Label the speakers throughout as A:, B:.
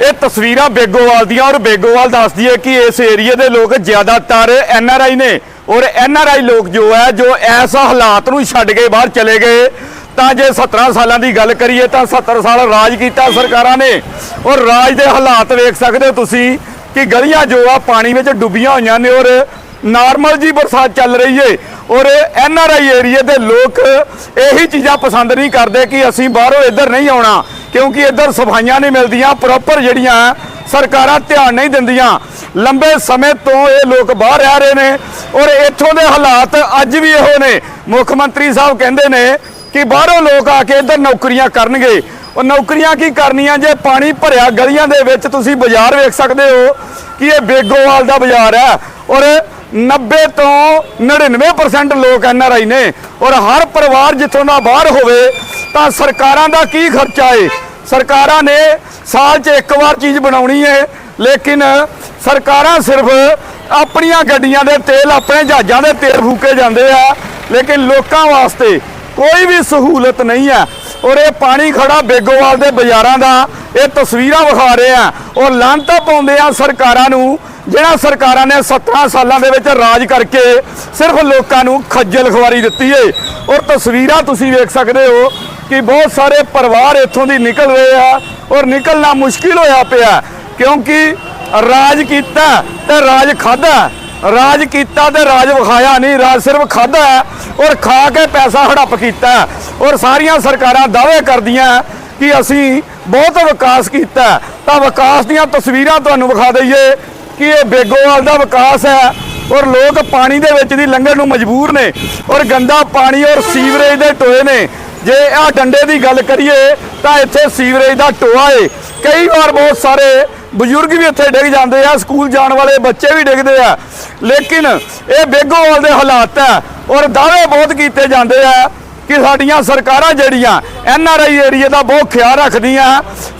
A: ਇਹ ਤਸਵੀਰਾਂ ਬੇਗੋਵਾਲ ਦੀਆਂ ਔਰ ਬੇਗੋਵਾਲ ਦੱਸਦੀ ਹੈ ਕਿ ਇਸ ਏਰੀਆ ਦੇ ਲੋਕ ਜ਼ਿਆਦਾਤਰ ਐਨ ਆਰ ਆਈ ਨੇ ਔਰ ਐਨ ਆਰ ਆਈ ਲੋਕ ਜੋ ਹੈ, ਜੋ ਐਸਾ ਹਾਲਾਤ ਨੂੰ ਛੱਡ ਕੇ ਬਾਹਰ ਚਲੇ ਗਏ। ਤਾਂ ਜੇ 17 ਸਾਲਾਂ ਦੀ ਗੱਲ ਕਰੀਏ ਤਾਂ 70 ਸਾਲ ਰਾਜ ਕੀਤਾ ਸਰਕਾਰਾਂ ਨੇ। ਔਰ ਰਾਜ ਦੇ ਹਾਲਾਤ ਵੇਖ ਸਕਦੇ ਹੋ ਤੁਸੀਂ ਕਿ ਗਲੀਆਂ ਜੋ ਆ, ਪਾਣੀ ਵਿੱਚ ਡੁੱਬੀਆਂ ਹੋਈਆਂ ਨੇ ਔਰ ਨਾਰਮਲ ਜੀ ਬਰਸਾਤ ਚੱਲ ਰਹੀ ਏ। ਔਰ ਐਨ ਆਰ ਆਈ ਏਰੀਆ ਦੇ ਲੋਕ ਇਹੀ ਚੀਜ਼ਾਂ ਪਸੰਦ ਨਹੀਂ ਕਰਦੇ ਕਿ ਅਸੀਂ ਬਾਹਰੋਂ ਇੱਧਰ ਨਹੀਂ ਆਉਣਾ। ਕਿਉਂਕਿ ਇੱਧਰ ਸਫਾਈਆਂ ਨਹੀਂ ਮਿਲਦੀਆਂ ਪ੍ਰੋਪਰ ਜਿਹੜੀਆਂ ਸਰਕਾਰਾਂ ਧਿਆਨ ਨਹੀਂ ਦਿੰਦੀਆਂ। ਲੰਬੇ ਸਮੇਂ ਤੋਂ ਇਹ ਲੋਕ ਬਾਹਰ ਰਹਿ ਰਹੇ ਨੇ ਔਰ ਇੱਥੋਂ ਦੇ ਹਾਲਾਤ ਅੱਜ ਵੀ ਇਹੋ ਨੇ। ਮੁੱਖ ਮੰਤਰੀ ਸਾਹਿਬ ਕਹਿੰਦੇ ਨੇ ਕਿ ਬਾਹਰੋਂ ਲੋਕ ਆ ਕੇ ਇੱਧਰ ਨੌਕਰੀਆਂ ਕਰਨਗੇ। ਉਹ ਨੌਕਰੀਆਂ ਕੀ ਕਰਨੀਆਂ? ਜੇ ਪਾਣੀ ਭਰਿਆ ਗਲੀਆਂ ਦੇ ਵਿੱਚ ਤੁਸੀਂ ਬਾਜ਼ਾਰ ਵੇਖ ਸਕਦੇ ਹੋ ਕਿ ਇਹ ਬੇਗੋਵਾਲ ਦਾ ਬਾਜ਼ਾਰ ਹੈ ਔਰ 90 ਤੋਂ 99% ਲੋਕ ਐਨ ਆਰ ਆਈ ਨੇ ਔਰ ਹਰ ਪਰਿਵਾਰ ਜਿੱਥੋਂ ਦਾ ਬਾਹਰ ਹੋਵੇ ਤਾਂ ਸਰਕਾਰਾਂ ਦਾ ਕੀ ਖਰਚਾ ਏ? ਸਰਕਾਰਾਂ ਨੇ ਸਾਲ 'ਚ ਇੱਕ ਵਾਰ ਚੀਜ਼ ਬਣਾਉਣੀ ਏ, ਲੇਕਿਨ ਸਰਕਾਰਾਂ ਸਿਰਫ ਆਪਣੀਆਂ ਗੱਡੀਆਂ ਦੇ ਤੇਲ ਆਪਣੇ ਜਹਾਜ਼ਾਂ ਦੇ ਤੇਲ ਫੂਕੇ ਜਾਂਦੇ ਆ, ਲੇਕਿਨ ਲੋਕਾਂ ਵਾਸਤੇ ਕੋਈ ਵੀ ਸਹੂਲਤ ਨਹੀਂ ਹੈ ਔਰ ਇਹ ਪਾਣੀ ਖੜਾ ਬੇਗੋਵਾਲ ਦੇ ਬਾਜ਼ਾਰਾਂ ਦਾ ਇਹ ਤਸਵੀਰਾਂ ਵਿਖਾ ਰਹੇ ਆ। ਔਰ ਲਾਂਤਾ ਪਾਉਂਦੇ ਆ ਸਰਕਾਰਾਂ ਨੂੰ, ਜਿਹੜਾ ਸਰਕਾਰਾਂ ਨੇ 17 ਸਾਲਾਂ ਦੇ ਵਿੱਚ ਰਾਜ ਕਰਕੇ ਸਿਰਫ ਲੋਕਾਂ ਨੂੰ ਖੱਜਲ ਖਵਾਰੀ ਦਿੱਤੀ ਏ। ਔਰ ਤਸਵੀਰਾਂ ਤੁਸੀਂ ਵੇਖ ਸਕਦੇ ਹੋ ਕਿ ਬਹੁਤ ਸਾਰੇ ਪਰਿਵਾਰ ਇੱਥੋਂ ਦੀ ਨਿਕਲ ਰਹੇ ਆ ਔਰ ਨਿਕਲਣਾ ਮੁਸ਼ਕਿਲ ਹੋਇਆ ਪਿਆ ਕਿਉਂਕਿ ਰਾਜ ਕੀਤਾ ਤੇ ਰਾਜ ਖਾਦਾ ਰਾਜ ਕੀਤਾ ਤੇ ਰਾਜ ਵਿਖਾਇਆ ਨਹੀਂ, ਰਾਜ ਸਿਰਫ ਖਾਦਾ ਔਰ ਖਾ ਕੇ ਪੈਸਾ ਹੜੱਪ ਕੀਤਾ ਔਰ ਸਾਰੀਆਂ ਸਰਕਾਰਾਂ ਦਾਅਵੇ ਕਰਦੀਆਂ ਕਿ ਅਸੀਂ ਬਹੁਤ ਵਿਕਾਸ ਕੀਤਾ ਤਾਂ ਵਿਕਾਸ ਦੀਆਂ ਤਸਵੀਰਾਂ ਤੁਹਾਨੂੰ ਵਿਖਾ ਦਈਏ ਕਿ ਇਹ ਬੇਗੋਵਾਲ ਦਾ ਵਿਕਾਸ ਹੈ ਔਰ ਲੋਕ ਪਾਣੀ ਦੇ ਵਿੱਚ ਦੀ ਲੰਘਣ ਨੂੰ ਮਜਬੂਰ ਨੇ ਔਰ ਗੰਦਾ ਪਾਣੀ ਔਰ ਸੀਵਰੇਜ ਦੇ ਟੋਏ ਨੇ। ਜੇ ਆ ਡੰਡੇ ਦੀ ਗੱਲ ਕਰੀਏ, ਤਾਂ ਇੱਥੇ ਸੀਵਰੇਜ ਦਾ ਟੋਆ ਏ। ਕਈ ਵਾਰ ਬਹੁਤ ਸਾਰੇ ਬਜ਼ੁਰਗ ਵੀ ਇੱਥੇ ਡਿੱਗ ਜਾਂਦੇ ਆ, ਸਕੂਲ ਜਾਣ ਵਾਲੇ ਬੱਚੇ ਵੀ ਡਿੱਗਦੇ ਆ। ਲੇਕਿਨ ਇਹ ਬੇਗੋਵਾਲ ਦੇ ਹਾਲਾਤ ਹੈ ਔਰ ਦਾਅਵੇ ਬਹੁਤ ਕੀਤੇ ਜਾਂਦੇ ਆ ਕਿ ਸਾਡੀਆਂ ਸਰਕਾਰਾਂ ਜਿਹੜੀਆਂ ਐਨ ਆਰ ਆਈ ਏਰੀਆ ਦਾ ਬਹੁਤ ਖਿਆਲ ਰੱਖਦੀਆਂ,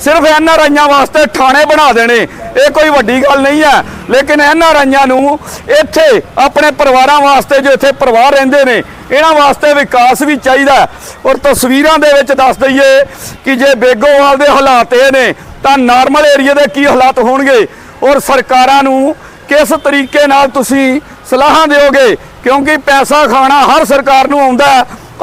A: ਸਿਰਫ ਐਨ ਆਰ ਆਈਆਂ ਵਾਸਤੇ ਥਾਣੇ ਬਣਾ ਦੇਣੇ, ਇਹ ਕੋਈ ਵੱਡੀ ਗੱਲ ਨਹੀਂ ਹੈ। ਲੇਕਿਨ ਐਨ ਆਰ ਆਈਆਂ ਨੂੰ ਇੱਥੇ ਆਪਣੇ ਪਰਿਵਾਰਾਂ ਵਾਸਤੇ ਜੋ ਇੱਥੇ ਪਰਿਵਾਰ ਰਹਿੰਦੇ ਨੇ, ਇਹਨਾਂ ਵਾਸਤੇ ਵਿਕਾਸ ਵੀ ਚਾਹੀਦਾ ਔਰ ਤਸਵੀਰਾਂ ਦੇ ਵਿੱਚ ਦੱਸ ਦਈਏ ਕਿ ਜੇ ਬੇਗੋਵਾਲ ਦੇ ਹਾਲਾਤ ਇਹ ਨੇ, ਤਾਂ ਨਾਰਮਲ ਏਰੀਆ ਦੇ ਕੀ ਹਾਲਾਤ ਹੋਣਗੇ? ਔਰ ਸਰਕਾਰਾਂ ਨੂੰ ਕਿਸ ਤਰੀਕੇ ਨਾਲ ਤੁਸੀਂ ਸਲਾਹਾਂ ਦਿਓਗੇ? ਕਿਉਂਕਿ ਪੈਸਾ ਖਾਣਾ ਹਰ ਸਰਕਾਰ ਨੂੰ ਆਉਂਦਾ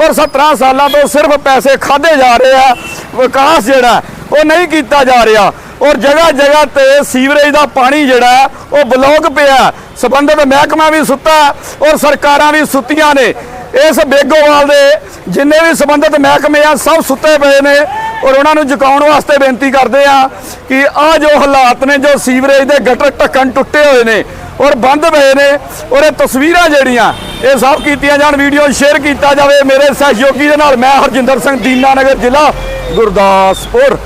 A: ਔਰ 17 ਸਾਲਾਂ ਤੋਂ ਸਿਰਫ ਪੈਸੇ ਖਾਦੇ ਜਾ ਰਹੇ ਆ, ਵਿਕਾਸ ਜਿਹੜਾ ਉਹ ਨਹੀਂ ਕੀਤਾ ਜਾ ਰਿਹਾ। ਔਰ ਜਗ੍ਹਾ ਜਗ੍ਹਾ ਤੇ ਸੀਵਰੇਜ ਦਾ ਪਾਣੀ ਜਿਹੜਾ ਉਹ ਬਲੌਕ ਪਿਆ ਸਬੰਧਤ ਮਹਿਕਮਾ ਵੀ ਸੁੱਤਾ ਔਰ ਸਰਕਾਰਾਂ ਵੀ ਸੁੱਤੀਆਂ ਨੇ। ਇਸ ਬੇਗੋਵਾਲ ਦੇ ਜਿੰਨੇ ਵੀ ਸਬੰਧਤ ਮਹਿਕਮੇ ਆ, ਸਭ ਸੁੱਤੇ ਪਏ ਨੇ। ਔਰ ਉਹਨਾਂ ਨੂੰ ਜਗਾਉਣ ਵਾਸਤੇ ਬੇਨਤੀ ਕਰਦੇ ਆ ਕਿ ਆ ਜੋ ਹਾਲਾਤ ਨੇ, ਜੋ ਸੀਵਰੇਜ ਦੇ ਗਟਰ ਢੱਕਣ ਟੁੱਟੇ ਹੋਏ ਨੇ ਔਰ ਬੰਦ ਪਏ ਨੇ, ਔਰ ਇਹ ਤਸਵੀਰਾਂ ਜਿਹੜੀਆਂ, ਇਹ ਸਭ ਕੀਤੀਆਂ ਜਾਣ, ਵੀਡੀਓ ਸ਼ੇਅਰ ਕੀਤਾ ਜਾਵੇ ਮੇਰੇ ਸਹਿਯੋਗੀ ਦੇ ਨਾਲ, ਮੈਂ ਹਰਜਿੰਦਰ ਸਿੰਘ ਦੀਨਾਨਗਰ ਜ਼ਿਲ੍ਹਾ ਗੁਰਦਾਸਪੁਰ।